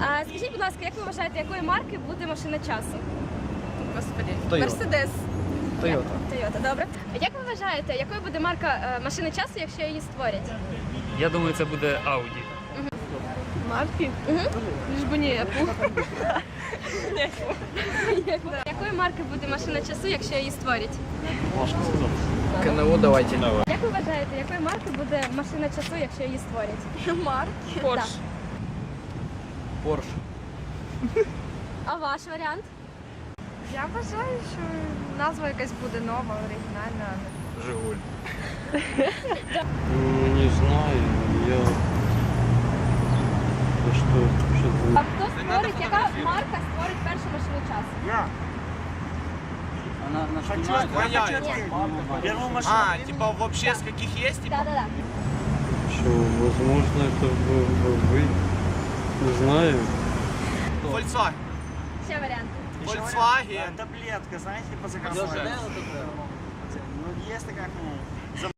А скажіть, будь ласка, як ви вважаєте, якої марки буде машина часу? Господи. Toyota. Мерседес. Toyota. Тойота, добре. Як ви вважаєте, якою буде марка е, машини часу, якщо її створять? Я думаю, це буде Audi. Марки? Мгм. Лиш би не Apple. Якої марки буде машина часу, якщо її створять? КНО давайте. Як ви вважаєте, якої марки буде машина часу, якщо її створять? Марки? Порш. Порш. А ваш варіант? Я вважаю, що назва якась буде нова, оригінальна. Жигуль. Ну, не знаю, я... Да что, что А хто створить, яка марка створить першу машину часу? А, типа вообще с каких есть? Типа? Так, так, так. Что, возможно, это вы? Не знаю. Volkswagen. Ще варіант. Volkswagen. Таблетка, знаете, по заказу. Ну, есть такая, ну,